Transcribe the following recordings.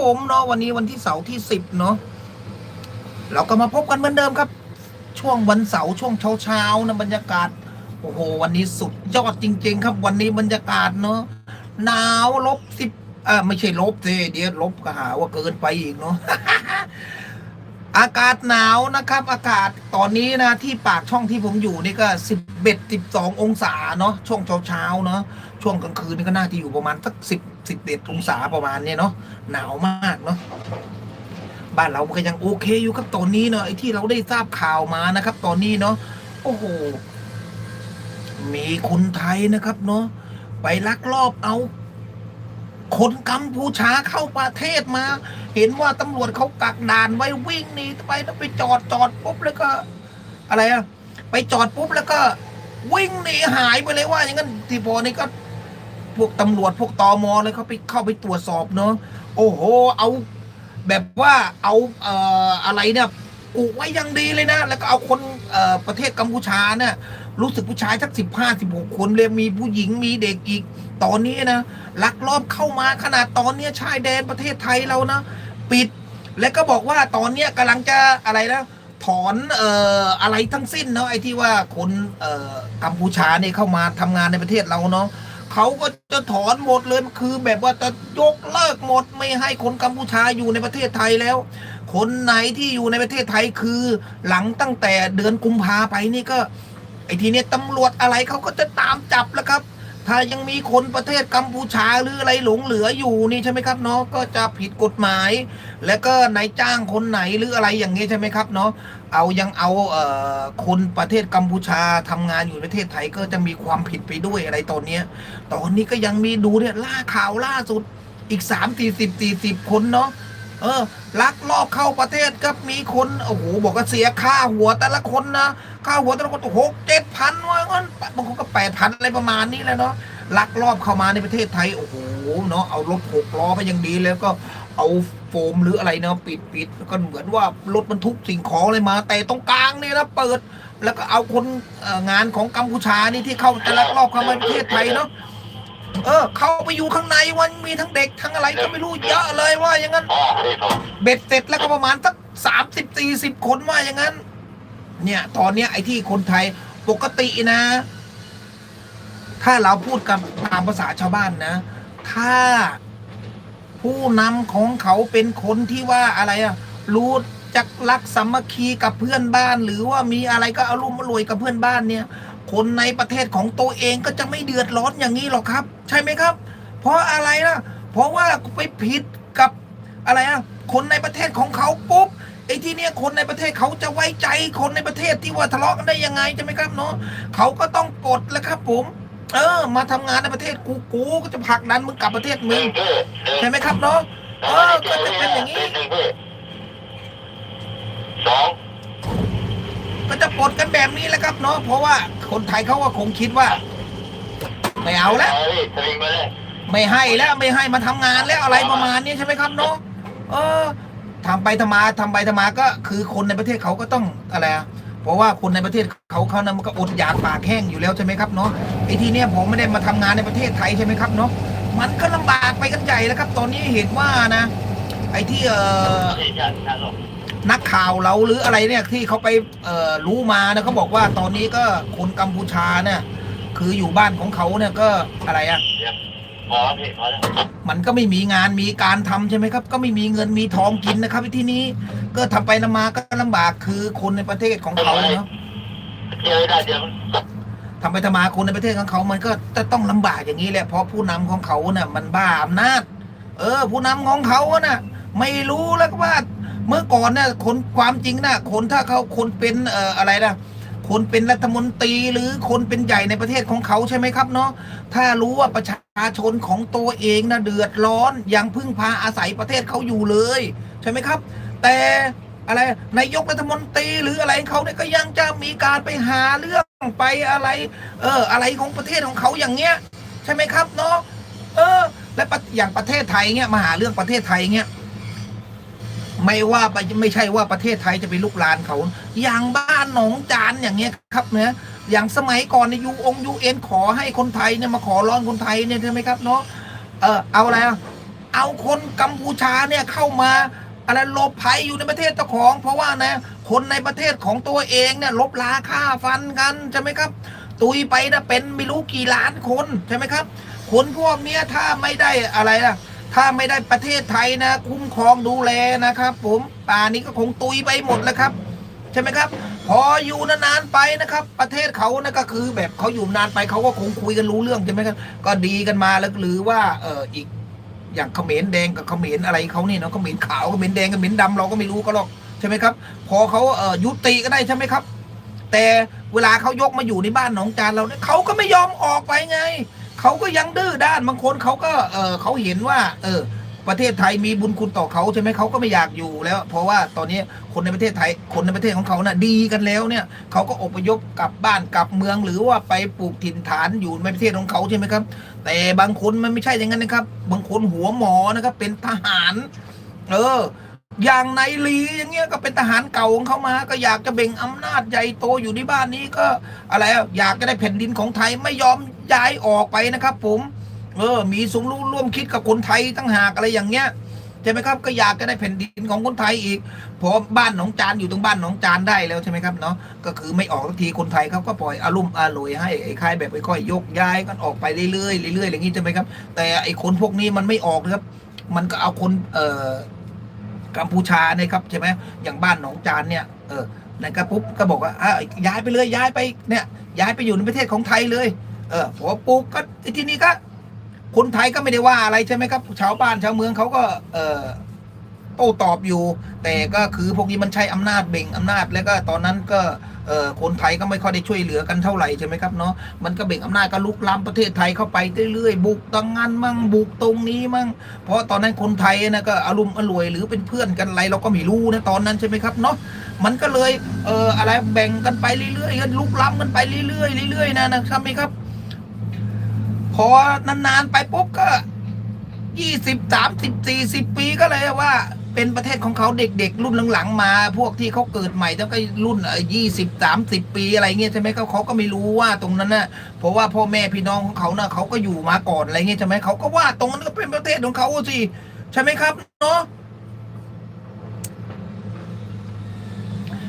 ผมเนาะวันนี้วันที่เสาร์ที่สิบเนาะเราก็มาพบกันเหมือนเดิมครับ ช่วงวันเสาร์ช่วงเช้าเช้าๆนะบรรยากาศโอ้โหวันนี้สุดยอดจริง ๆ ครับ วันนี้บรรยากาศเนาะหนาวลบสิบอ่าไม่ใช่ลบสิเดี๋ยวลบก็หาว่าเกินไปอีกเนาะ อากาศหนาวนะครับ อากาศตอนนี้นะที่ปากช่องที่ผมอยู่นี่ก็สิบเอ็ดสิบสององศาเนาะช่วงเช้าเช้าเนาะช่วงกลางคืนนี่ก็น่าจะอยู่ประมาณสักสิบสิบเอ็ดองศาประมาณเนี้ยเนาะหนาวมากเนาะบ้านเราก็ยังโอเคอยู่ครับตอนนี้เนาะไอ้ที่เราได้ทราบข่าวมานะครับ ตอนนี้เนาะโอ้โหมีคนไทยนะครับเนาะไปลักลอบเอา คนกัมพูชาเข้าประเทศมา เห็นว่าตำรวจเขากักด่านไว้วิ่งหนีไปแล้วไปจอดจอดปุ๊บแล้วก็ อะไรอะไปจอดปุ๊บแล้วก็ วิ่งหนีหายไปเลยว่า อย่างนั้นที่พอนี่ก็ พวกตำรวจพวกตอมอเลยเขาไปเข้าไปตรวจสอบเนาะโอ้โห เอาแบบว่าเอาเอ่ออะไรเนี่ยกุไว้อยังดีเลยนะ แล้วก็เอาคนเอ่อประเทศกัมพูชาเนี่ย รู้สึกผู้ชายสักสิบห้าสิบหกคนเลยมีผู้หญิงมีเด็กอีก ตอนนี้นะลักลอบเข้ามาขนาดตอนเนี้ยชายแดนประเทศไทยเรานะปิด และก็บอกว่าตอนเนี้ยกำลังจะอะไรนะถอนเอ่ออะไรทั้งสิ้นเนาะไอ้ที่ว่าคนเอ่อกัมพูชาเนี่ยเข้ามาทำงานในประเทศเราเนาะเขาก็จะถอนหมดเลยคือแบบว่าจะยกเลิกหมดไม่ให้คนกัมพูชาอยู่ในประเทศไทยแล้ว คนไหนที่อยู่ในประเทศไทยคือหลังตั้งแต่เดือนกุมภาไปนี่ก็ ไอ้ทีเนี้ยตำรวจอะไรเขาก็จะตามจับแล้วครับ ถ้ายังมีคนประเทศกัมพูชาหรืออะไรหลงเหลืออยู่นี่ใช่ไหมครับเนาะก็จะผิดกฎหมาย แล้วก็นายจ้างคนไหนหรืออะไรอย่างเงี้ยใช่ไหมครับเนาะเอายังเอาเอ่อคนประเทศกัมพูชาทำงานอยู่ประเทศไทยก็จะมีความผิดไปด้วยอะไรตอนเนี้ยตอนนี้ก็ยังมีดูเนี่ยล่าข่าวล่าสุดอีกสามสี่สิบสี่สิบคนเนาะ เออลักลอบเข้าประเทศก็มีคนโอ้โหบอกว่าเสียค่าหัวแต่ละคนนะค่าหัวแต่ละคนหกเจ็ดพันว่างั้นบางคนก็แปดพันอะไรประมาณนี้แหละเนาะลักลอบเข้ามาในประเทศไทยโอ้โหเนาะเอารถหกล้อไปยังดีแล้วก็เอาโฟมหรืออะไรเนาะปิดปิดก็เหมือนว่ารถบรรทุกสิ่งของอะไรมา แต่ตรงกลางเนี่ยนะเปิด แล้วก็เอาคนงานของกัมพูชานี่ที่เข้าจะลักลอบเข้ามาในประเทศไทยเนาะ เออ เข้าไปอยู่ข้างในวันมีทั้งเด็กทั้งอะไรก็ไม่รู้เยอะเลยว่าอย่างนั้น เบ็ดเสร็จแล้วก็ประมาณสักสามสิบสี่สิบคนว่าอย่างนั้น เนี่ยตอนเนี้ยไอ้ที่คนไทยปกตินะ ถ้าเราพูดกันตามภาษาชาวบ้านนะ ถ้าผู้นำของเขาเป็นคนที่ว่าอะไรอะรู้จักรักสามัคคีกับเพื่อนบ้าน หรือว่ามีอะไรก็เอารุ่มารวยกับเพื่อนบ้านเนี่ย คนในประเทศของตัวเองก็จะไม่เดือดร้อนอย่างนี้หรอกครับ ใช่ไหมครับ เพราะอะไรล่ะ เพราะว่าไปผิดกับอะไรอะคนในประเทศของเขาปุ๊บไอ้ที่เนี่ยคนในประเทศเขาจะไว้ใจคนในประเทศที่ว่าทะเลาะกันได้ยังไงใช่ไหมครับเนาะเขาก็ต้องกดแล้วครับผม เออ มาทำงานในประเทศกูกูก็จะผลักดันมึงกลับประเทศมึงใช่ไหมครับเนาะเออก็จะเป็นอย่างนี้สอง ก็จะปลดกันแบบนี้แหละครับเนาะเพราะว่าคนไทยเขาก็คงคิดว่า ไม่เอาแล้วสลิงมาเลยไม่ให้แล้วไม่ให้มาทำงานแล้วอะไรประมาณนี้ใช่ไหมครับเนาะเออทำไปทำมาทำไปทำมาก็คือคนในประเทศเขาก็ต้องอะไรอะเพราะว่าคนในประเทศเขาเขานะมันก็อดอยากปากแห้งอยู่แล้วใช่ไหมครับเนาะไอ้ที่เนี้ยผมไม่ได้มาทำงานในประเทศไทยใช่ไหมครับเนาะมันก็ลำบากไปกันใหญ่แล้วครับ ตอนนี้เห็นว่านะ ไอ้ที่เออ ที่จะจะลง นักข่าวเราหรืออะไรเนี่ยที่เขาไปเอ่อรู้มานะเขาบอกว่าตอนนี้ก็คนกัมพูชาเนี่ยคืออยู่บ้านของเขาเนี่ยก็อะไรอะเดี๋ยวพอพี่พอแล้วมันก็ไม่มีงานมีการทำใช่ไหมครับ ก็ไม่มีเงินมีทองกินนะครับที่นี้ ก็ทำไปนำมาก็ลำบากคือคนในประเทศของเขาเนาะเจอได้เดี๋ยวทำไปทำมาคนในประเทศของเขา มันก็จะต้องลำบากอย่างนี้แหละเพราะผู้นำของเขาน่ะมันบ้าอำนาจ เออ ผู้นำของเขาน่ะไม่รู้แล้วก็ว่า เมื่อก่อนเนี่ยคนความจริงน่ะคนถ้าเขาคนเป็นเอ่ออะไรนะคนเป็นรัฐมนตรีหรือคนเป็นใหญ่ในประเทศของเขาใช่ไหมครับเนาะถ้ารู้ว่าประชาชนของตัวเองนะเดือดร้อนยังพึ่งพาอาศัยประเทศเขาอยู่เลย ใช่ไหมครับ แต่อะไรนายกรัฐมนตรีหรืออะไรเขาเนี่ยก็ยังจะมีการไปหาเรื่องไปอะไร เออ อะไรของประเทศของเขาอย่างเงี้ย ใช่ไหมครับเนาะเออ และอย่างประเทศไทยเงี้ยมาหาเรื่องประเทศไทยเงี้ย ไม่ว่าไปไม่ใช่ว่าประเทศไทยจะไปลุกลานเขา อย่างบ้านหนองจานอย่างเงี้ยครับเนี่ยอย่างสมัยก่อนในยูองยูเอ็นขอให้คนไทยเนี่ยมาขอร้องคนไทยเนี่ยใช่ไหมครับเนาะเออเอาอะไรอะเอาคนกัมพูชาเนี่ยเข้ามาอะไรลบภัยอยู่ในประเทศเจ้าของ เพราะว่านะคนในประเทศของตัวเองเนี่ยลบลาค่าฟันกันใช่ไหมครับ ตุยไปนะเป็นไม่รู้กี่ล้านคนใช่ไหมครับ คนพวกเนี้ยถ้าไม่ได้อะไรล่ะ ถ้าไม่ได้ประเทศไทยนะ คุ้มครองดูแลนะครับ ผมป่านี้ก็คงตุยไปหมดแล้วครับ ใช่ไหมครับ พออยู่นานๆไปนะครับ ประเทศเขานะก็คือ แบบเขาอยู่นานไปเขาก็คงคุยกันรู้เรื่องใช่ไหมครับก็ดีกันมาแล้วหรือว่าเอออีกอย่างเขมรแดงกับเขมรอะไรเขาเนี่ยเนาะเขมรขาวเขมรแดงเขมรดำเราก็ไม่รู้ก็หรอกใช่ไหมครับ พอเขาเออยุติก็ได้ใช่ไหมครับ แต่เวลาเขายกมาอยู่ในบ้านหนองจานเราเนี่ยเขาก็ไม่ยอมออกไปไง เขาก็ยังดื้อด้านบางคนเขาก็เออเขาเห็นว่า เออ ประเทศไทยมีบุญคุณต่อเขาใช่ไหมเขาก็ไม่อยากอยู่แล้ว เพราะว่าตอนนี้คนในประเทศไทยคนในประเทศของเขาน่ะดีกันแล้วเนี่ยเขาก็อพยพกลับบ้านกลับเมือง หรือว่าไปปลูกถิ่นฐานอยู่ในประเทศของเขาใช่ไหมครับ แต่บางคนมันไม่ใช่อย่างนั้นนะครับ บางคนหัวหมอนะครับ เป็นทหาร เอออย่างนายลีอย่างเงี้ยก็เป็นทหารเก่าของเขามา ก็อยากจะเบ่งอำนาจใหญ่โตอยู่ในบ้านนี้ก็อะไรอยากจะได้แผ่นดินของไทยไม่ยอม ย้ายออกไปนะครับ ผมเออมีสมรู้ร่วมคิดกับคนไทยตั้งหากอะไรอย่างเงี้ยใช่ไหมครับก็อยากจะได้แผ่นดินของคนไทยอีกพอบ้านหนองจานอยู่ตรงบ้านหนองจานได้แล้วใช่ไหมครับเนาะก็คือไม่ออกสักทีคนไทยเขาก็ปล่อยอารมณ์อร่อยให้ไอ้ใครแบบค่อยๆยกย้ายกันออกไปเรื่อยๆเรื่อยๆอย่างนี้ใช่ไหมครับ แต่ไอ้คนพวกนี้มันไม่ออกนะครับ มันก็เอาคนเอ่อกัมพูชาเนี่ยครับใช่ไหมอย่างบ้านหนองจานเนี่ยเออนั่นก็ปุ๊บก็บอกว่าอะย้ายไปเลยย้ายไปเนี่ยย้ายไปอยู่ในประเทศของไทยเลย เออพอปลูกก็ที่นี่ก็คนไทยก็ไม่ได้ว่าอะไรใช่ไหมครับ ชาวบ้านชาวเมืองเขาก็ เออโต้ตอบอยู่ แต่ก็คือพวกนี้มันใช้อำนาจเบ่งอำนาจแล้วก็ตอนนั้นก็เออคนไทยก็ไม่ค่อยได้ช่วยเหลือกันเท่าไหร่ใช่ไหมครับเนาะมันก็เบ่งอำนาจก็ลุกล้ำประเทศไทยเข้าไปเรื่อยๆบุกตรงนั้นมั่งบุกตรงนี้มั่งเพราะตอนนั้นคนไทยนะก็อารมณ์อร่วยหรือเป็นเพื่อนกันอะไรเราก็ไม่รู้นะตอนนั้นใช่ไหมครับเนาะมันก็เลยเอออะไรแบ่งกันไปเรื่อยๆกันลุกล้ำกันไปเรื่อยๆเรื่อยๆนะนะครับไหมครับ พอนานๆไปปุ๊บก็ยี่สิบสามสิบสี่สิบปีก็เลยว่า เป็นประเทศของเขาเด็กๆ รุ่นหลังๆมา พวกที่เขาเกิดใหม่แล้วก็รุ่นยี่สิบสามสิบปีอะไรเงี้ยใช่ไหมเขาเขาก็ไม่รู้ว่าตรงนั้นน่ะเพราะว่าพ่อแม่พี่น้องของเขาน่ะเขาก็อยู่มาก่อนอะไรเงี้ยใช่ไหมเขาก็ว่าตรงนั้นก็เป็นประเทศของเขาสิใช่ไหมครับเนาะ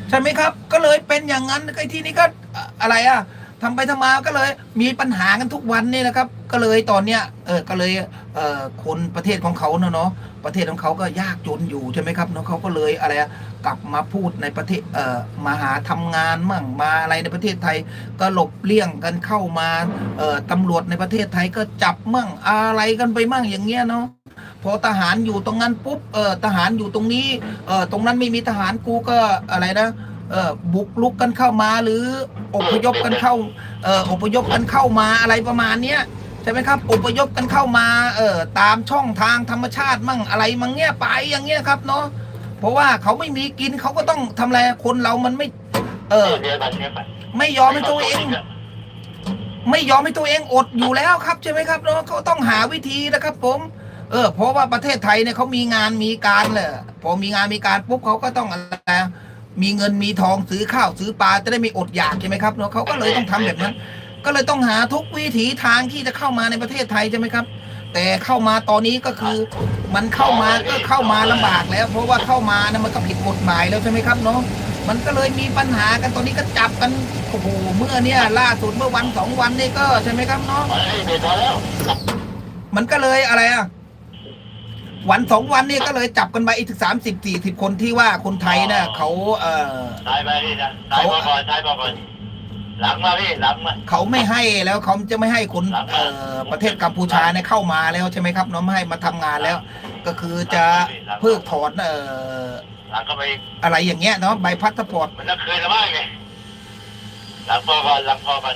ใช่ไหมครับ ก็เลยเป็นอย่างนั้นไอ้ที่นี่ก็อะอะไรอะ ทำไปทำมาก็เลยมีปัญหากันทุกวันนี่นะครับ ก็เลยตอนเนี้ยเออก็เลยเออคนประเทศของเขาเนอะเนาะประเทศของเขาก็ยากจนอยู่ใช่ไหมครับเนาะเขาก็เลยอะไรอะกลับมาพูดในประเทศเออมาหาทำงานมั่งมาอะไรในประเทศไทย ก็หลบเลี่ยงกันเข้ามาเออตำรวจในประเทศไทยก็จับมั่งอะไรกันไปมั่งอย่างเงี้ยเนาะพอทหารอยู่ตรงนั้นปุ๊บเออทหารอยู่ตรงนี้เออตรงนั้นไม่มีทหารกูก็อะไรนะ บุกลุกกันเข้ามาหรืออพยพกันเข้าอพยพกันเข้ามาอะไรประมาณเนี้ยใช่ไหมครับอพยพกันเข้ามาเออตามช่องทางธรรมชาติมั่งอะไรมั่งเนี้ยไปอย่างเงี้ยครับเนาะเพราะว่าเขาไม่มีกินเขาก็ต้องทำอะไรคนเรามันไม่ เออเดี๋ยวบัตรเนี้ยไปไม่ยอมให้ตัวเอง ไม่ยอมให้ตัวเองอดอยู่แล้วครับใช่ไหมครับเนาะเขาต้องหาวิธีนะครับ ผม เออ เพราะว่าประเทศไทยเนี่ยเขามีงานมีการเลยพอมีงานมีการปุ๊บเขาก็ต้องอะไร มีเงินมีทองซื้อข้าวซื้อปลาจะได้ไม่อดอยากใช่ไหมครับเนาะเขาก็เลยต้องทำแบบนั้น ก็เลยต้องหาทุกวิถีทางที่จะเข้ามาในประเทศไทยใช่ไหมครับ แต่เข้ามาตอนนี้ก็คือมันเข้ามาก็เข้ามาลำบากแล้ว เพราะว่าเข้ามานะมันก็ผิดกฎหมายแล้วใช่ไหมครับเนาะมันก็เลยมีปัญหากันตอนนี้ก็จับกันโอ้โหเมื่อเนี่ยล่าสุดเมื่อวันสองวันนี่ก็ใช่ไหมครับเนาะมันก็เลยอะไรอะ วันสองวันนี่ก็เลยจับกันไปอีกถึงสามสิบสี่สิบคนที่ว่าคนไทยน่ะเขาเออตายไปพี่นะตายพอก่อนตายพอก่อนหลังมาพี่หลังมาเขาไม่ให้แล้วเขาจะไม่ให้คนเอ่อประเทศกัมพูชาเนี่ยเข้ามาแล้วใช่ไหมครับเน้องไม่ให้มาทำงานแล้ว ก็คือจะเพิกถอนเอ่อหลังก็ไปอะไรอย่างเงี้ยเนาะใบพัสปอร์ตมันจะเคยละบ้างไงหลังพอก่อนหลังพอก่อน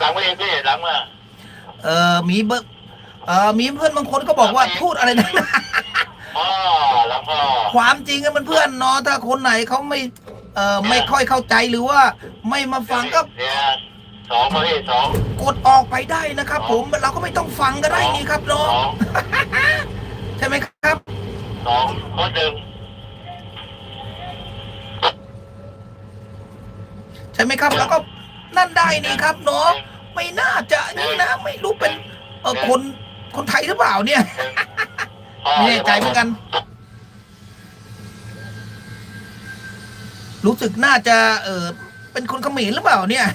หลังมาเองพี่หลังมาเอ่อมีเบอร์เอ่อมีเพื่อนบางคนก็บอกว่าพูดอะไรนะพ่อหลังพ่อความจริงอะมันเพื่อนเนาะถ้าคนไหนเขาไม่ เอ่อไม่ค่อยเข้าใจหรือว่า ไม่มาฟังก็เนี่ยสองมาพี่สองกดออกไปได้นะครับ ผมเราก็ไม่ต้องฟังก็ได้นี่ครับสเนาะองใช่ไหมครับสองคนหนึ่งใช่ไหมครับ แล้วก็ นั่นได้นี่ครับเนาะไม่น่าจะนี่นะไม่รู้เป็นเออคนคนไทยหรือเปล่าเนี่ยไม่แน่ใจเหมือนกัน รู้สึกน่าจะเออเป็นคนเขมรหรือเปล่าเนี่ย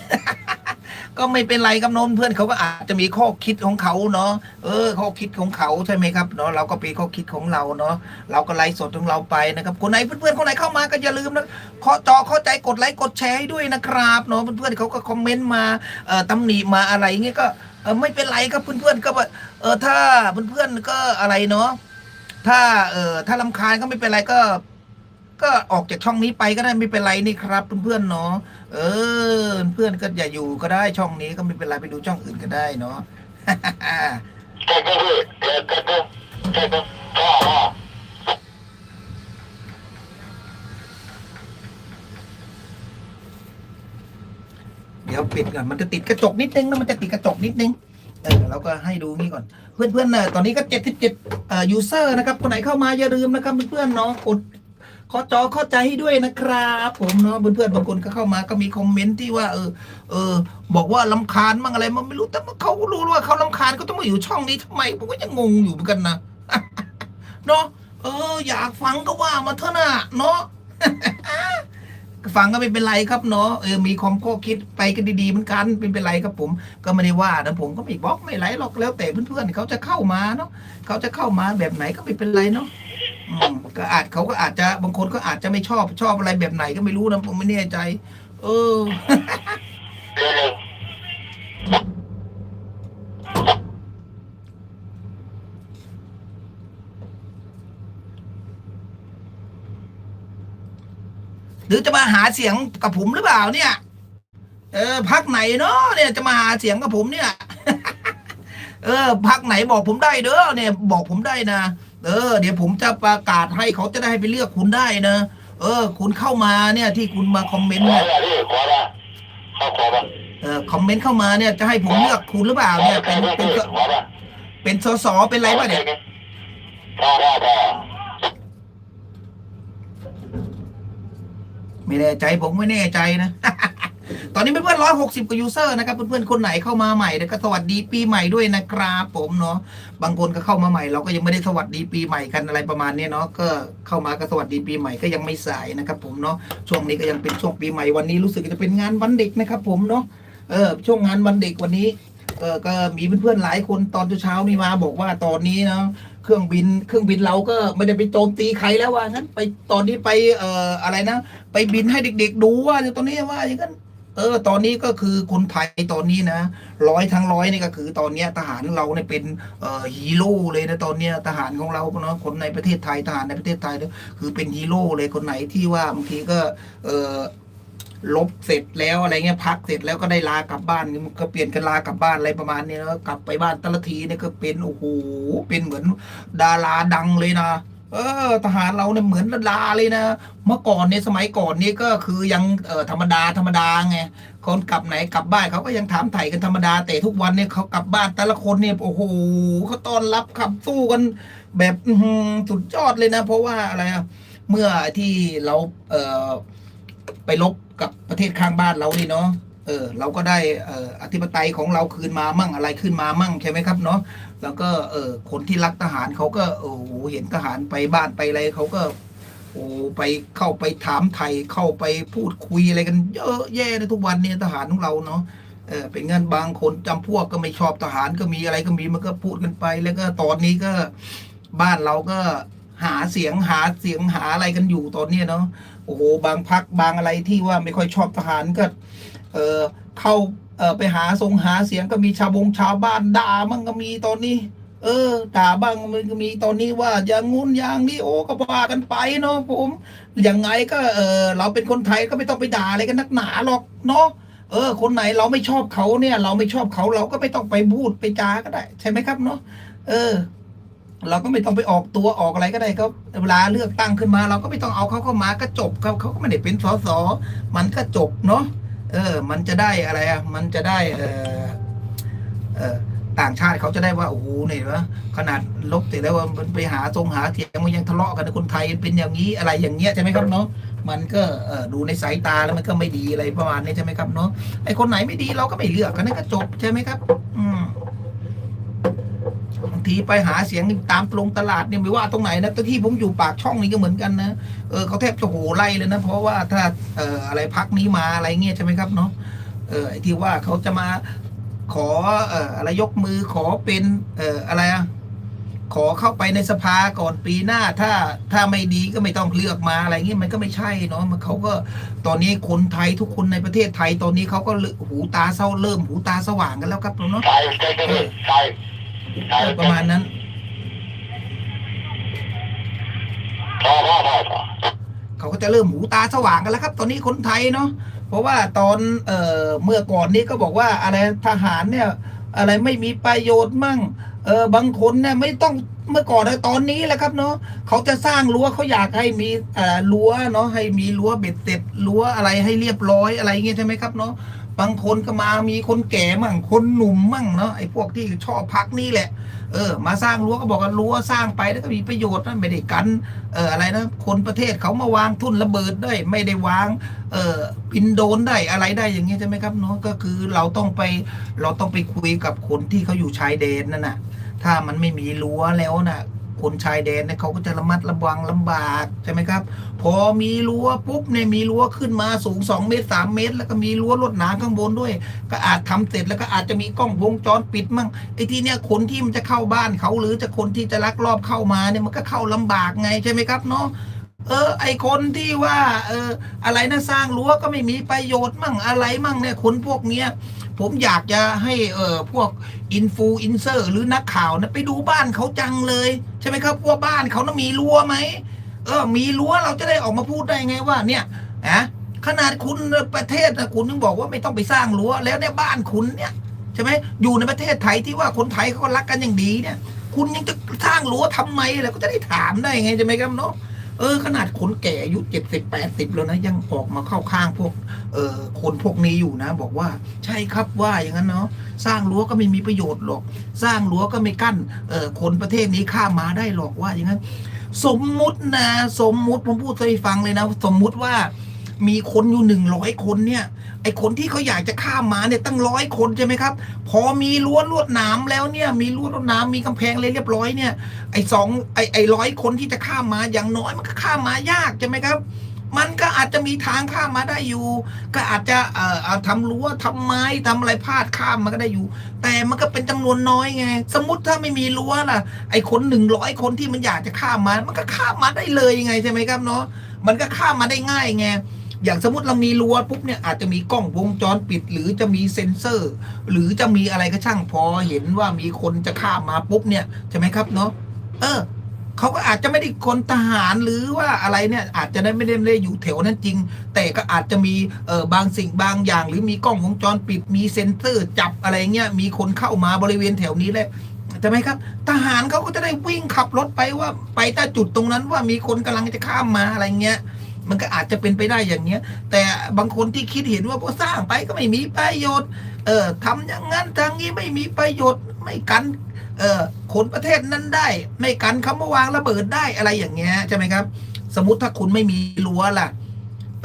ก็ไม่เป็นไรครับน้องเพื่อนเขาก็อาจจะมีข้อคิดของเขาเนาะเออข้อคิดของเขาใช่ไหมครับเนาะเราก็เป็นข้อคิดของเราเนาะเราก็ไลฟ์สดของเราไปนะครับคนไหนเพื่อนๆคนไหนเข้ามาก็อย่าลืมนะขอจอเข้าใจกดไลค์กดแชร์ให้ด้วยนะครับเนาะเพื่อนๆเขาก็คอมเมนต์มาเอ่อตำหนิมาอะไรอย่างเงี้ยก็เออไม่เป็นไรครับเพื่อนๆก็ว่าเออถ้าเพื่อนๆก็อะไรเนาะถ้าเออถ้าลำคาญก็ไม่เป็นไรก็ ก็ออกจากช่องนี้ไปก็ได้ไม่เป็นไรนี่ครับเพื่อนๆเนาะเออ เพื่อนก็อย่าอยู่ก็ได้ช่องนี้ก็ไม่เป็นไรไปดูช่องอื่นก็ได้เนาะเดี๋ยวปิดก่อนมันจะติดกระจกนิดนึงนะมันจะติดกระจกนิดนึงเออเราก็ให้ดูนี่ก่อน เพื่อนๆเน่ะตอนนี้ก็เจ็ดสิบเจ็ดอ่อยูเซอร์นะครับคนไหนเข้ามาอย่าลืมนะครับเพื่อนๆเนาะกด อจอเข้าใจให้ด้วยนะครับ ผมเนาะเพื่อนๆบางคนก็เข้ามาก็มีคอมเมนต์ที่ว่าเออเออ บอกว่าลำคาญมั่งอะไรมันไม่รู้แต่เขารู้ว่าเขาลำคาญก็ต้องมาอยู่ช่องนี้ทำไมผมก็ยังงงอยู่เหมือนกันนะเนาะเออ อยากฟังก็ว่ามาเถอะนะเนาะฟังก็ไม่เป็นไรครับเนาะเออมีความข้อคิดไปกันดีๆเหมือนกันเป็นเป็นไรครับผม ก็ไม่ได้ว่านะผมก็ไม่บล็อกไม่ไรหรอกแล้วแต่เพื่อนๆเขาจะเข้ามาเนาะเขาจะเข้ามาแบบไหนก็ไม่เป็นไรเนาะ ก็อาจเขาก็อาจจะบางคนก็อาจจะไม่ชอบชอบอะไรแบบไหนก็ไม่รู้นะผมไม่แน่ใจ เออหนึ่งหรือจะมาหาเสียงกับผมหรือเปล่าเนี่ย เออพักไหนเนาะเนี่ยจะมาหาเสียงกับผมเนี่ย เออพักไหนบอกผมได้เด้อเนี่ย บอกผมได้นะ เออ เดี๋ยวผมจะประกาศให้เขาจะได้ไปเลือกคุณได้นะ เออ คุณเข้ามาเนี่ยที่คุณมาคอมเมนต์เนี่ยพี่ขวาละเข้าขวาป่ะเออคอมเมนต์เข้ามาเนี่ยจะให้ผมเลือกคุณหรือเปล่าเนี่ยเป็นเป็นขวาป่ะเป็นสสเป็นไรป่ะเนี่ยพ่อพ่อพ่อไม่แน่ใจผมไม่แน่ใจนะ ตอนนี้เพื่อนๆร้อยหกสิบกว่ายูเซอร์นะครับ เพื่อนๆคนไหนเข้ามาใหม่เนี่ยก็สวัสดีปีใหม่ด้วยนะครับผมเนาะบางคนก็เข้ามาใหม่ เราก็ยังไม่ได้สวัสดีปีใหม่กันอะไรประมาณนี้เนาะก็เข้ามาก็สวัสดีปีใหม่ก็ยังไม่สายนะครับ ผมเนาะช่วงนี้ก็ยังเป็นช่วงปีใหม่วันนี้รู้สึกจะเป็นงานวันเด็กนะครับ ผมเนาะเออช่วงงานวันเด็กวันนี้เออก็มีเพื่อนๆหลายคนตอนเช้านี่มาบอกว่าตอนนี้เนาะเครื่องบินเครื่องบินเราก็ไม่ได้ไปโจมตีใครแล้วว่างั้นไปตอนนี้ไปเอ่ออะไรนะ ไปบินให้เด็ก ๆ ดูว่าตอนนี้ว่าอย่างนั้น เออ ตอนนี้ก็คือคนไทยตอนนี้นะร้อยทั้งร้อยนี่ก็คือตอนเนี้ยทหารเราเนี่ยเป็นเอ่อฮีโร่เลยนะตอนเนี้ยทหารของเราเนาะคนในประเทศไทยทหารในประเทศไทยเนี่ยคือเป็นฮีโร่เลยคนไหนที่ว่าบางทีก็เออลบเสร็จแล้วอะไรเงี้ยพักเสร็จแล้วก็ได้ลากลับบ้านมันก็เปลี่ยนกันลากลับบ้านอะไรประมาณนี้แล้วกลับไปบ้านแต่ละทีเนี่ยก็เป็นโอ้โหเป็นเหมือนดาราดังเลยนะ เออทหารเราเนี่ยเหมือนดาราเลยนะ เมื่อก่อนเนี่ยสมัยก่อนนี่ก็คือยังเออธรรมดาธรรมดาไงคนกลับไหนกลับบ้านเขาก็ยังถามไถ่กันธรรมดา แต่ทุกวันเนี่ยเขากลับบ้านแต่ละคนเนี่ยโอ้โหเขาต้อนรับขับสู้กัน แบบสุดยอดเลยนะ เพราะว่าอะไรอะเมื่อที่เราเออไปลบกับประเทศข้างบ้านเรานี่เนาะ เออเราก็ได้เอ่ออธิปไตยของเราคืนมามั่งอะไรขึ้นมามั่งใช่ไหมครับเนาะแล้วก็เออคนที่รักทหารเขาก็โอ้โหเห็นทหารไปบ้านไปอะไรเขาก็โอ้ไปเข้าไปถามไทยเข้าไปพูดคุยอะไรกันเยอะแย่เลยทุกวันเนี่ยทหารของเราเนาะเออเป็นเงินบางคนจำพวกก็ไม่ชอบทหารก็มีอะไรก็มีมันก็พูดกันไป แล้วก็ตอนนี้ก็บ้านเราก็หาเสียงหาเสียงหาอะไรกันอยู่ตอนเนี้เนาะโอ้โหบางพักบางอะไรที่ว่าไม่ค่อยชอบทหารก็ เออเข้าเออไปหาทรงหาเสียงก็มีชาวบงชาวบ้านด่ามันก็มีตอนนี้ เออด่าบ้างมันก็มีตอนนี้ว่าอย่างงู้นอย่างนี้โอ้ก็ว่ากันไปเนาะผมยังไงก็เออเราเป็นคนไทยก็ไม่ต้องไปด่าอะไรกันนักหนาหรอกเนาะเออ คนไหนเราไม่ชอบเขาเนี่ย เราไม่ชอบเขาเราก็ไม่ต้องไปพูดไปจาก็ได้ ใช่ไหมครับเนาะเออ เราก็ไม่ต้องไปออกตัวออกอะไรก็ได้ก็เวลาเลือกตั้งขึ้นมา เราก็ไม่ต้องเอาเขาเข้ามาก็จบเขาเขาก็ไม่ได้เป็นสสมันก็จบเนาะ เออ มันจะได้อะไรอะ มันจะได้เออเออต่างชาติเขาจะได้ว่าโอ้โหเนี่ยวะขนาดลบติดแล้วว่ามันไปหาทรงหาเถียงมันยังทะเลาะกันนคนไทยเป็นอย่างนี้อะไรอย่างเงี้ยใช่ไหมครับเนาะมันก็เออดูในสายตาแล้วมันก็ไม่ดีอะไรประมาณนี้ใช่ไหมครับเนาะไอคนไหนไม่ดีเราก็ไม่เลือกกันนั่นก็จบใช่ไหมครับ อื ทีไปหาเสียงตามตรงตลาดเนี่ยไม่ว่าตรงไหนนะแต่ที่ผมอยู่ปากช่องนี้ก็เหมือนกันนะเออเขาแทบจะโหไล่เลยนะ เพราะว่าถ้าเอ่ออะไรพักนี้มาอะไรเงี้ยใช่ไหมครับเนาะเออไอที่ว่าเขาจะมาขอเอ่ออะไรยกมือขอเป็นเอ่ออะไรอะขอเข้าไปในสภาก่อนปีหน้าถ้าถ้าไม่ดีก็ไม่ต้องเลือกมาอะไรเงี้ยมันก็ไม่ใช่เนาะมันเขาก็ตอนนี้คนไทยทุกคนในประเทศไทยตอนนี้เขาก็หูตาเศร้าเริ่มหูตาสว่างกันแล้วครับเนาะใช่ใช่ใช่ใช่ ประมาณนั้นพอพอพอพอเขาก็จะเริ่มหูตาสว่างกันแล้วครับ ตอนนี้คนไทยเนาะเพราะว่าตอนเอ่อเมื่อก่อนนี้ก็บอกว่าอะไรทหารเนี่ย อะไรไม่มีประโยชน์มั่งเออบางคนเนี่ยไม่ต้องเมื่อก่อนนะตอนนี้แหละครับเนาะเขาจะสร้างรั้วเขาอยากให้มีเอ่อรั้วเนาะให้มีรั้วเบ็ดเสร็จรั้วอะไรให้เรียบร้อยอะไรเงี้ยใช่ไหมครับเนาะ บางคนก็มามีคนแก่มั่งคนหนุ่มมั่งเนาะไอ้พวกที่ชอบพักนี่แหละ เออ มาสร้างรั้วก็บอกว่ารั้วสร้างไปแล้วก็มีประโยชน์นะไม่ได้กันเอออะไรนะคนประเทศเขามาวางทุ่นระเบิดได้ไม่ได้วาง เออปินโดนได้อะไรได้อย่างเงี้ยใช่ไหมครับเนาะก็คือเราต้องไปเราต้องไปคุยกับคนที่เขาอยู่ชายแดนนั่นน่ะ ถ้ามันไม่มีรั้วแล้วน่ะ คนชายแดนเนี่ยเขาก็จะระมัดระวังลำบากใช่ไหมครับ พอมีรั้วปุ๊บเนี่ยมีรั้วขึ้นมาสูง 2 เมตร 3 เมตร แล้วก็มีรั้วลวดหนามข้างบนด้วย ก็อาจทำเสร็จแล้วก็อาจจะมีกล้องวงจรปิดมั่งไอ้ที่เนี่ยคนที่มันจะเข้าบ้านเขาหรือจะคนที่จะลักลอบเข้ามาเนี่ยมันก็เข้าลำบากไงใช่ไหมครับเนาะเออไอคนที่ว่าเอออะไรนะสร้างรั้วก็ไม่มีประโยชน์มั่งอะไรมั่งเนี่ยคนพวกเนี้ย ผมอยากจะให้เออพวกอินฟูอินเซอร์หรือนักข่าวนะไปดูบ้านเขาจังเลย ใช่ไหมครับว่าบ้านเขานะมีรั้วไหมเออ มีรั้วเราจะได้ออกมาพูดได้ไงว่าเนี่ยนะขนาดคุณประเทศนะคุณยังบอกว่าไม่ต้องไปสร้างรั้วแล้วเนี่ยบ้านคุณเนี่ยใช่ไหมอยู่ในประเทศไทยที่ว่าคนไทยเขาก็รักกันอย่างดีเนี่ย คุณยังจะสร้างรั้วทำไมล่ะก็จะได้ถามได้ไงใช่ไหมครับเนาะ เออ ขนาดคนแก่อายุเจ็ดสิบแปดสิบแล้วนะ ยังออกมาเข้าข้างพวก เออคนพวกนี้อยู่นะ บอกว่าใช่ครับว่าอย่างนั้นเนาะสร้างรั้วก็ไม่มีประโยชน์หรอก สร้างรั้วก็ไม่กั้นเออคนประเทศนี้ข้ามมาได้หรอกว่าอย่างนั้น สมมุตินะ สมมุติผมพูดให้ฟังเลยนะ สมมุติว่า มีคนอยู่หนึ่งร้อยคนเนี่ยไอคนที่เขาอยากจะข้ามมาเนี่ยตั้งร้อยคนใช่ไหมครับ พอมีรั้วลวดหนามแล้วเนี่ยมีรั้วลวดหนามมีกำแพงเลยเรียบร้อยเนี่ยไอสองไอไอร้อยคนที่จะข้ามมาอย่างน้อยมันก็ข้ามมายากใช่ไหมครับมันก็อาจจะมีทางข้ามมาได้อยู่ ก็อาจจะเอ่อทำรั้วทำไม้ทำอะไรพาดข้ามมันก็ได้อยู่ แต่มันก็เป็นจำนวนน้อยไง สมมติถ้าไม่มีรั้วล่ะ ไอ้คนหนึ่งร้อยคนที่มันอยากจะข้ามมา มันก็ข้ามมาได้เลยไงใช่ไหมครับเนาะ มันก็ข้ามมาได้ง่ายไง อย่างสมมติเรามีรั้วปุ๊บเนี่ยอาจจะมีกล้องวงจรปิด หรือจะมีเซ็นเซอร์ หรือจะมีอะไรก็ช่างพอเห็นว่ามีคนจะข้ามมาปุ๊บเนี่ยใช่ไหมครับเนาะเออเขาก็อาจจะไม่ได้คนทหารหรือว่าอะไรเนี่ย อาจจะได้ไม่ได้ไม่ได้อยู่แถวนั้นจริง แต่ก็อาจจะมีเออบางสิ่งบางอย่าง หรือมีกล้องวงจรปิด มีเซ็นเซอร์จับอะไรเงี้ยมีคนเข้ามาบริเวณแถวนี้แหละใช่ไหมครับ ทหารเขาก็จะได้วิ่งขับรถไปว่าไปต้จุดตรงนั้นว่ามีคนกำลังจะข้ามมาอะไรเงี้ย มันก็อาจจะเป็นไปได้อย่างเงี้ย แต่บางคนที่คิดเห็นว่าพอสร้างไปก็ไม่มีประโยชน์ เออทำอย่างนั้นทางนี้ไม่มีประโยชน์ไม่กันเออคนประเทศนั้นได้ ไม่กันคำว่าวางระเบิดได้อะไรอย่างเงี้ยใช่ไหมครับ สมมติถ้าคุณไม่มีรั้วล่ะ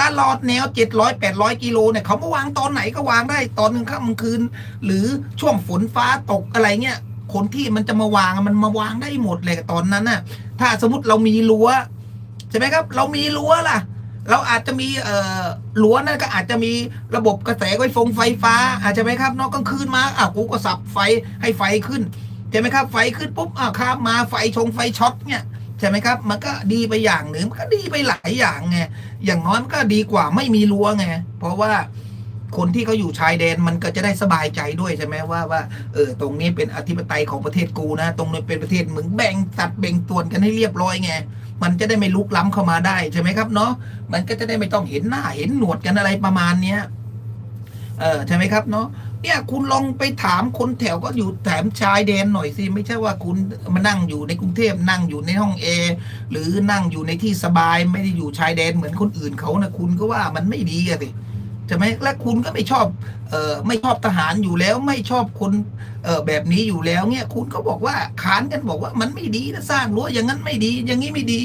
ตลอดแนวเจ็ดร้อยแปดร้อยกิโลเนี่ยเขามาวางตอนไหนก็วางได้ตอนกลางค่ำกลางคืน หรือช่วงฝนฟ้าตกอะไรเงี้ยคนที่มันจะมาวางมันมาวางได้หมดเลยตอนนั้นน่ะ ถ้าสมมติเรามีรั้ว ใช่ไหมครับ เรามีรั้วล่ะ เราอาจจะมีเอ่อรั้วนั่นก็อาจจะมีระบบกระแสไฟฟงไฟฟ้า อาจจะไหมครับนอกกลางคืนมาอะกูก็สับไฟให้ไฟขึ้นใช่ไหมครับ ไฟขึ้นปุ๊บอ้าข้ามมาไฟชงไฟช็อตเนี่ยใช่ไหมครับ มันก็ดีไปอย่างหนึ่งมันก็ดีไปหลายอย่างไงอย่างน้อยมันก็ดีกว่าไม่มีรั้วไงเพราะว่าคนที่เขาอยู่ชายแดนมันก็จะได้สบายใจด้วยใช่ไหมว่าว่าเออตรงนี้เป็นอธิปไตยของประเทศกูนะ ตรงนี้เป็นประเทศมึงแบ่งสัดแบ่งส่วนกันให้เรียบร้อยไง มันจะได้ไม่ลุกล้ำเข้ามาได้ใช่ไหมครับเนาะมันก็จะได้ไม่ต้องเห็นหน้าเห็นหนวดกันอะไรประมาณเนี้ยเออใช่ไหมครับเนาะเนี่ยคุณลองไปถามคนแถวก็อยู่แถมชายแดนหน่อยสิไม่ใช่ว่าคุณมานั่งอยู่ในกรุงเทพนั่งอยู่ในห้องแอร์หรือนั่งอยู่ในที่สบายไม่ได้อยู่ชายแดนเหมือนคนอื่นเขานะคุณก็ว่ามันไม่ดีอะสิ ใช่ไหมและคุณก็ไม่ชอบเอ่อไม่ชอบทหารอยู่แล้วไม่ชอบคนเอ่อแบบนี้อยู่แล้วเนี่ยคุณก็บอกว่าขานกันบอกว่ามันไม่ดีนะสร้างรั้วอย่างนั้นไม่ดี อย่างนี้ไม่ดี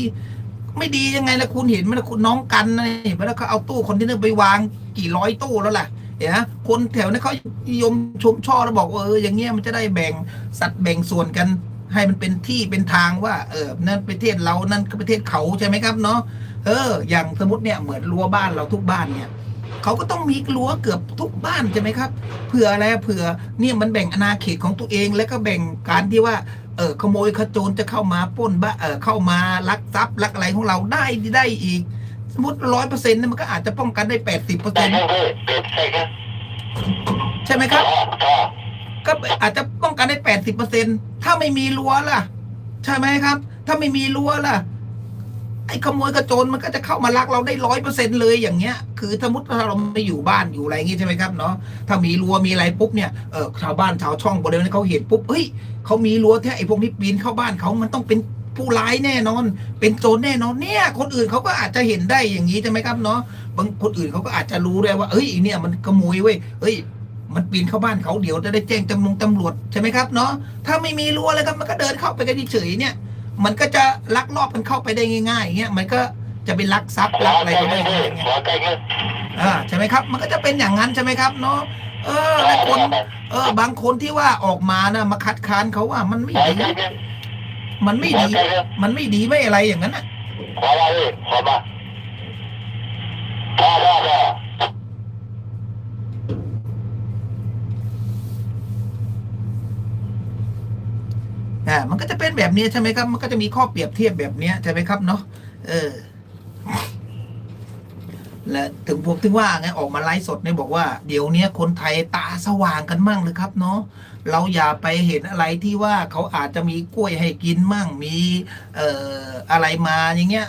ไม่ดียังไงล่ะคุณเห็นไหมล่ะคุณน้องกันนะเห็นไหมล่ะเขาเอาตู้คอนเทนเนอร์ไปวางกี่ร้อยตู้แล้วล่ะเห็นไหมคนแถวนั้นเขายมชมชอบแล้วบอกว่าเอออย่างเงี้ยมันจะได้แบ่งสัดแบ่งส่วนกันให้มันเป็นที่เป็นทางว่า เออนั่นประเทศเรานั่นก็ประเทศเขาใช่ไหมครับเนาะเออ อย่างสมมติเนี่ยเหมือนรั้วบ้านเราทุกบ้านเนี่ย เขาก็ต้องมีรั้วเกือบทุกบ้านใช่ไหมครับเผื่ออะไรเผื่อเนี่ยมันแบ่งอาณาเขตของตัวเอง แล้วก็แบ่งการที่ว่าเออขโมยขโจรจะเข้ามาป้นบ้าเออเข้ามาลักทรัพย์ลักอะไรของเราได้ได้อีก สมมติร้อยเปอร์เซ็นต์นี่ยมันก็อาจจะป้องกันได้แปดสิบเปอร์เซ็นต์ใช่ไหมครับ ก็อาจจะป้องกันได้แปดสิบเปอร์เซ็นต์ถ้าไม่มีรั้วล่ะ ใช่ไหมครับ ถ้าไม่มีรั้วล่ะ ไอ้ขโมยกระโจนมันก็จะเข้ามาลักเราได้ร้อยเปอร์เซ็นต์เลยอย่างเงี้ย คือสมมติถ้าเราไม่อยู่บ้านอยู่อะไรอย่างงี้ใช่ไหมครับเนาะถ้ามีรั้วมีอะไรปุ๊บเนี่ยเออชาวบ้านชาวช่องบริเวณเขาเห็นปุ๊บเฮ้ยเขามีรั้วแท้ไอ้พวกนี้ปีนเข้าบ้านเขามันต้องเป็นผู้ร้ายแน่นอน เป็นโจรแน่นอนเนี่ย คนอื่นเขาก็อาจจะเห็นได้อย่างนี้ใช่ไหมครับเนาะบางคนอื่นเขาก็อาจจะรู้ได้ว่าเอ้ยอ้เนี่ยมันขโมยเว้ยเอ้ยมันปีนเข้าบ้านเขาเดี๋ยวจะได้แจ้งตำรวจใช่ไหมครับเนาะถ้าไม่มีรั้วแล้วครับมันก็เดินเข้าไปกันเฉยเนี่ย มันก็จะลักลอบกันเข้าไปได้ง่ายๆอย่างเงี้ยมันก็จะไปลักทรัพย์หัวลักอะไรใจก็คได้รับพี่อย่างเงี้ยหัวใจครับอ่าใช่ไหมครับ มันก็จะเป็นอย่างนั้นใช่ไหมครับเนาะเออแล้วคน เออบางคนที่ว่าออกมานะมาคัดค้านเขาว่ามันไม่หัวดีใจครับมันไม่หัวดีใจครับมันไม่ดีไม่อะไรอย่างนั้นนะขอมาพี่ขอมาพ่อพ่อพ่ อ่ามันก็จะเป็นแบบนี้ใช่ไหมครับ มันก็จะมีข้อเปรียบเทียบแบบนี้ใช่ไหมครับเนาะเออ และถึงผมถึงว่าไงออกมาไลฟ์สดเนี่ยบอกว่าเดี๋ยวนี้คนไทยตาสว่างกันมั่งเลยครับ เนาะเราอย่าไปเห็นอะไรที่ว่าเขาอาจจะมีกล้วยให้กินมั่งมี เอ่ออะไรมาอย่างเงี้ย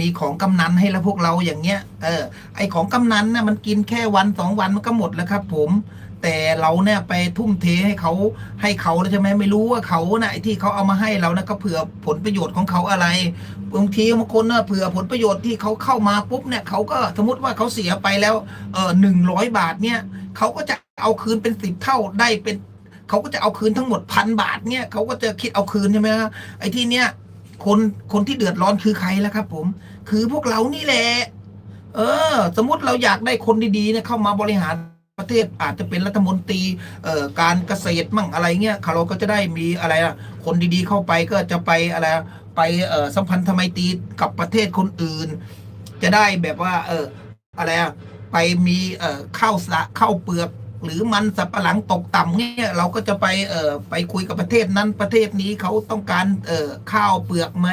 มีของกำนันให้แล้วพวกเราอย่างเงี้ย เออ ไอของกำนันน่ะมันกินแค่วันสองวันมันก็หมดแล้วครับ ผม แต่เราเนี่ยไปทุ่มเทให้เขาให้เขาแล้วใช่ไหมไม่รู้ว่าเขาน่ะไอที่เขาเอามาให้เรานะก็เผื่อผลประโยชน์ของเขาอะไรบางทีบางคนน่ะเผื่อผลประโยชน์ที่เขาเข้ามาปุ๊บเนี่ยเขาก็สมมติว่าเขาเสียไปแล้ว เออหนึ่งร้อยบาทเนี่ยเขาก็จะเอาคืนเป็นสิบเท่าได้เป็นเขาก็จะเอาคืนทั้งหมดพันบาทเนี่ยเขาก็จะคิดเอาคืนใช่ไหมครับไอ้ที่เนี้ย คนคนที่เดือดร้อนคือใครแล่ะครับ ผม คือพวกเรานี่แหละเออ สมมติเราอยากได้คนดีๆเนี่ยเข้ามาบริหารประเทศอาจจะเป็นรัฐมนตรีเอ่อการเกษตรมั่งอะไรเงี้ยเราก็จะได้มีอะไรล่ะคนดีๆเข้าไปก็จะไปอะไรไปเอ่อสัมพันธไมตรีกับประเทศคนอื่น จะได้แบบว่า เอออะไรอะไปมีเอ่อข้าวสะข้าวเปลือก หรือมันสับปะหลังตกต่ำเนี่ยเราก็จะไปเอ่อไปคุยกับประเทศนั้นประเทศนี้เขาต้องการเอ่อข้าวเปลือกไหม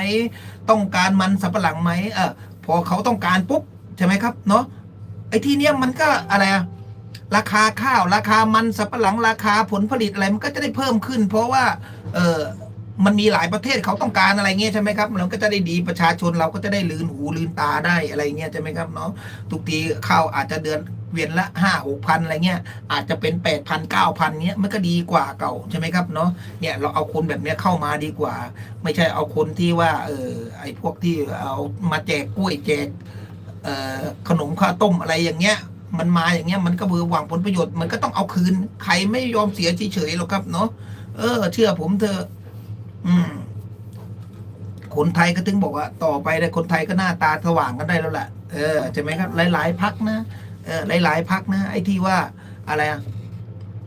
ต้องการมันสับปะหลังไหมเออพอเขาต้องการปุ๊บใช่ไหมครับเนาะไอ้ที่เนี้ยมันก็อะไรอะราคาข้าวราคามันสับปะหลังราคาผลผลิตอะไรมันก็จะได้เพิ่มขึ้น เพราะว่าเออ มันมีหลายประเทศเขาต้องการอะไรเงี้ยใช่ไหมครับเราก็จะได้ดีประชาชนเราก็จะได้ลืนหูลืนตาได้อะไรเงี้ยใช่ไหมครับเนาะทุกทีข้าวอาจจะเดือนเวียนละห้าหกพันอะไรเงี้ยอาจจะเป็นแปดพันเก้าพันเงี้ยมันก็ดีกว่าเก่าใช่ไหมครับเนาะเนี่ยเราเอาคนแบบเนี้ยเข้ามาดีกว่า ไม่ใช่เอาคนที่ว่าเออไอ้พวกที่เอามาแจกกล้วยแจกเอ่อขนมข้าวต้มอะไรอย่างเงี้ยมันมาอย่างเงี้ยมันก็เบือหวังผลประโยชน์มันก็ต้องเอาคืนใครไม่ยอมเสียเฉยๆหรอกครับเนาะเออ เชื่อผมเถอะ อืม คนไทยก็ถึงบอกว่า ต่อไปเนี่ยคนไทยก็หน้าตาสว่างกันได้แล้วแหละเออใช่ไหมครับ หลาย ๆพักนะเออหลาย ๆพักนะไอ้ที่ว่าอะไรอะ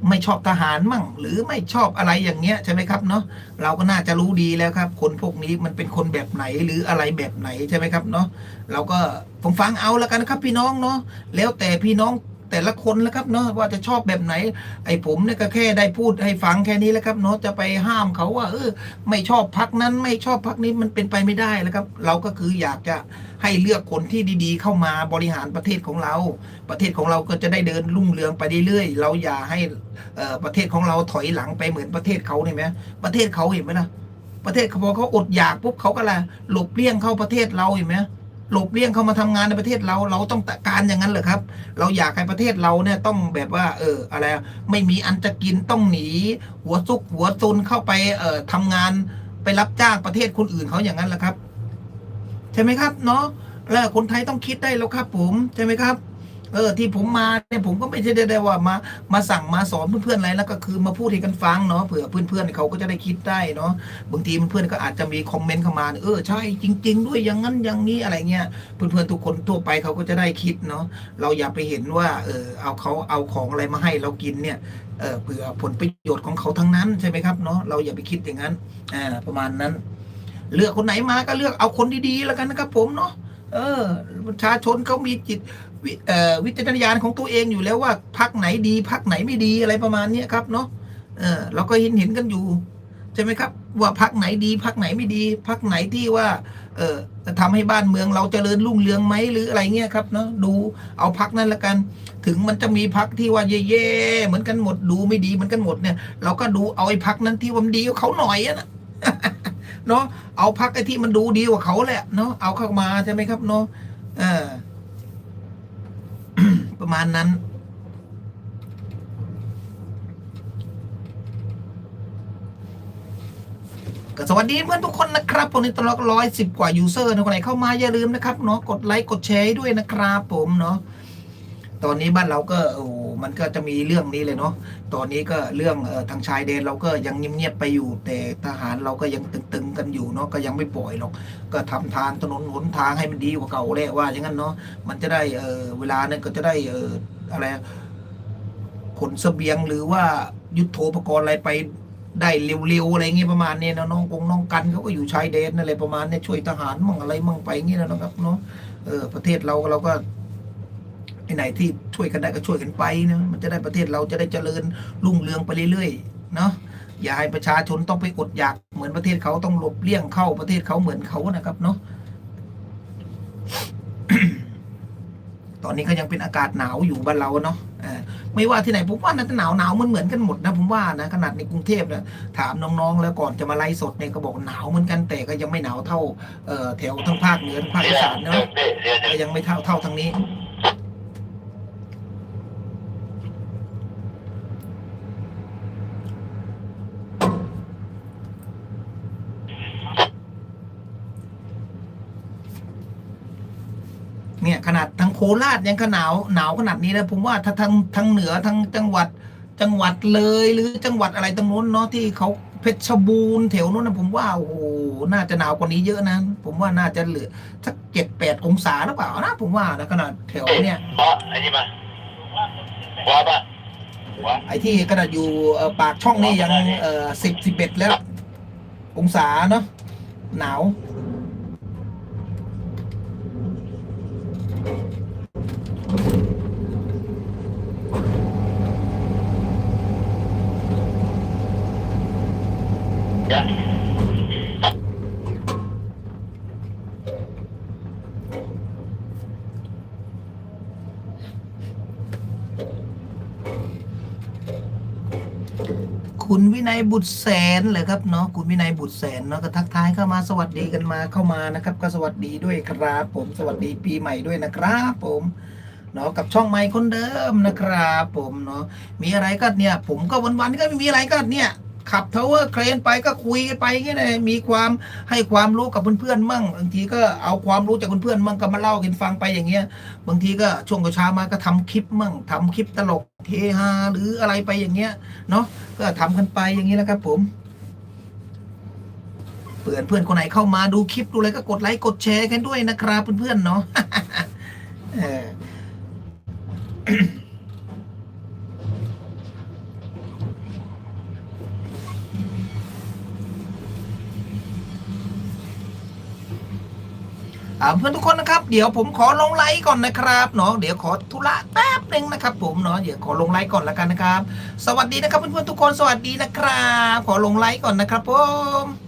ไม่ชอบทหารมั่ง หรือไม่ชอบอะไรอย่างเงี้ยใช่ไหมครับเนาะเราก็น่าจะรู้ดีแล้วครับ คนพวกนี้มันเป็นคนแบบไหนหรืออะไรแบบไหนใช่ไหมครับเนาะเราก็ฟังฟังเอาแล้วกันครับพี่น้องเนาะแล้วแต่พี่น้อง แต่ละคนแล้วครับเนาะว่าจะชอบแบบไหน ไอ้ผมเนี่ยก็แค่ได้พูดให้ฟังแค่นี้แล้วครับเนาะจะไปห้ามเขาว่า เออ ไม่ชอบพักนั้น ไม่ชอบพักนี้มันเป็นไปไม่ได้แล้วครับ เราก็คืออยากจะให้เลือกคนที่ดีๆ เข้ามาบริหารประเทศของเรา ประเทศของเราก็จะได้เดินรุ่งเรืองไปเรื่อยๆเราอย่าให้ประเทศของเราถอยหลังไปเหมือนประเทศเขาเห็นไหมประเทศเขาเห็นไหมล่ะประเทศเขาพอเขาอดอยากปุ๊บเขาก็ละหลบเลี่ยงเข้าประเทศเราเห็นไหม หลบเลี่ยงเข้ามาทำงานในประเทศเราเราต้องการอย่างนั้นเหรอครับ เราอยากให้ประเทศเราเนี่ยต้องแบบว่า เอออะไรไม่มีอันจะกินต้องหนี หัวซุกหัวซุนเข้าไปเอ่อทำงานไปรับจ้างประเทศคนอื่นเขาอย่างนั้นแหละครับ ใช่ไหมครับ เนาะแล้วคนไทยต้องคิดได้แล้วครับ ผมใช่ไหมครับ เออที่ผมมาเนี่ยผมก็ไม่ใช่ได้ว่ามามาสั่งมาสอนเพื่อนๆอะไรแล้วก็คือมาพูดให้กันฟังเนาะเผื่อเพื่อนๆเขาก็จะได้คิดได้เนาะบางทีเพื่อนๆก็อาจจะมีคอมเมนต์เข้ามาเออใช่จริง ๆ ด้วยอย่างนั้นอย่างนี้อะไรเงี้ยเพื่อนๆทุกคนทั่วไปเขาก็จะได้คิดเนาะเราอย่าไปเห็นว่าเออเอาเขาเอาของอะไรมาให้เรากินเนี่ยเออเผื่อผลประโยชน์ของเขาทั้งนั้นใช่ไหมครับเนาะเราอย่าไปคิดอย่างนั้นอ่าประมาณนั้น เลือกคนไหนมาก็เลือกเอาคนดีๆแล้วกันนะครับผมเนาะเออประชาชนเขามีจิต วิเอ่อวิจารณญาณของตัวเองอยู่แล้วว่าพักไหนดีพักไหนไม่ดีอะไรประมาณนี้ครับเนาะเออเราก็เห็นเห็นกันอยู่ใช่ไหมครับ ว่าพักไหนดีพักไหนไม่ดีพักไหนที่ว่า เออทำให้บ้านเมืองเราเจริญรุ่งเรืองไหมหรืออะไรเงี้ยครับเนาะดูเอาพักนั้นละกัน ถึงมันจะมีพักที่ว่าเย่ๆเหมือนกันหมดดูไม่ดีเหมือนกันหมดเนี่ย เราก็ดูเอาไอ้พักนั้นที่ว่ามันดีกว่าเขาหน่อยนะเนาะเอาพักไอ้ที่มันดูดีกว่าเขาแหละเนาะเอาเข้ามาใช่ไหมครับเนาะเออ ประมาณนั้น ก็สวัสดีเพื่อนทุกคนนะครับผมนี่ตลอดร้อยสิบกว่ายูเซอร์นะคนไหนเข้ามาอย่าลืมนะครับเนาะกดไลค์กดแชร์ด้วยนะครับผมเนาะตอนนี้บ้านเราก็โอ้ มันก็จะมีเรื่องนี้เลยเนาะตอนนี้ก็เรื่องทางชายแดนเราก็ยังเงียบๆไปอยู่ แต่ทหารเราก็ยังตึงๆกันอยู่เนาะก็ยังไม่ปล่อยหรอกก็ทำทางถนนหนทางให้มันดีกว่าเก่าเลยว่า อย่างนั้นเนาะมันจะได้เเวลานั้นก็จะได้อะไรขนเสบียงหรือว่ายุทโธปกรณ์อะไรไปได้เร็วๆอะไรเงี้ยประมาณเนี้ยนะน้องกงน้องกันเขาก็อยู่ชายแดนอะไรประมาณนี้ช่วยทหารมั่งอะไรมั่งไปเงี้ยนะครับเนาะเออประเทศเราเราก็ ที่ไหนที่ช่วยกันได้ก็ช่วยกันไปนะมันจะได้ประเทศเราจะได้เจริญรุ่งเรืองไปเรื่อยๆเนาะอย่าให้ประชาชนต้องไปอดอยากเหมือนประเทศเขาต้องหลบเลี่ยงเข้าประเทศเขาเหมือนเขานะครับเนาะตอนนี้ก็ยังเป็นอากาศหนาวอยู่บ้านเราเนาะไม่ว่าที่ไหนผมว่าน่าจะหนาวหนาวมันเหมือนกันหมดนะผมว่านะขนาดในกรุงเทพเนี่ยถามน้องๆ แล้วก่อนจะมาไล่สดเนี่ยก็บอกหนาวเหมือนกันแต่ก็ยังไม่หนาวเท่าเออแถวทั้งภาคเหนือทั้งภาคอีสานเนาะก็ยังไม่เท่าเท่าทางนี้ เนี่ยขนาดทาง โคราชยังขนาวหนาวขนาดนี้แล้วผมว่าถ้าทางทางเหนือทางจังหวัดจังหวัดเลยหรือจังหวัดอะไรตรงนู้นเนาะที่เขาเพชรบูรณ์แถวนู้นนะผมว่าโอ้โหน่าจะหนาวกว่านี้เยอะนะผมว่าน่าจะเหลือสักเจ็ดแปดองศาหรือเปล่านะผมว่านะขนาดแถวเนี่ย เพราะไอ้นี่มาว่าปะว่าไอ้ที่ขนาดอยู่เอ่อปากช่องนี่ยังเอ่อสิบสิบเอ็ดแล้ว องศาเนาะหนาว ยบุตรแสนเลยครับเนาะคุณวินัยบุตรแสนเนาะก็ทักทายเข้ามาสวัสดีกันมาเข้ามานะครับ ก็สวัสดีด้วยครับผมสวัสดีปีใหม่ด้วยนะครับผมเนาะกับช่องใหม่คนเดิมนะครับ ผมเนาะมีอะไรก็เนี่ย ผมก็วันๆก็ไม่มีอะไรก็เนี่ย ขับทาวเวอร์เครนไปก็คุยกันไปอย่างเงี้ยเลยมีความให้ความรู้กับเพื่อนๆมั่งบางทีก็เอาความรู้จากเพื่อนๆมั่งก็มาเล่ากันฟังไปอย่างเงี้ย บางทีก็ช่วงเช้ามาก็ทำคลิปมั่งทำคลิปตลกเฮฮาหรืออะไรไปอย่างเงี้ยเนาะก็ทำกันไปอย่างนี้แหละครับผมเพื่อนเพื่อนคนไหนเข้ามาดูคลิปดูอะไรก็กดไลค์กดแชร์กันด้วยนะครับเพื่อนๆเนาะเออ เพื่อนทุกคนนะครับ เดี๋ยวผมขอลงไลค์ก่อนนะครับเนาะเดี๋ยวขอธุระแป๊บหนึ่งนะครับ ผมเนาะเดี๋ยวขอลงไลค์ก่อนละกันนะครับ สวัสดีนะครับเพื่อนๆทุกคนสวัสดีนะครับ ขอลงไลค์ก่อนนะครับผม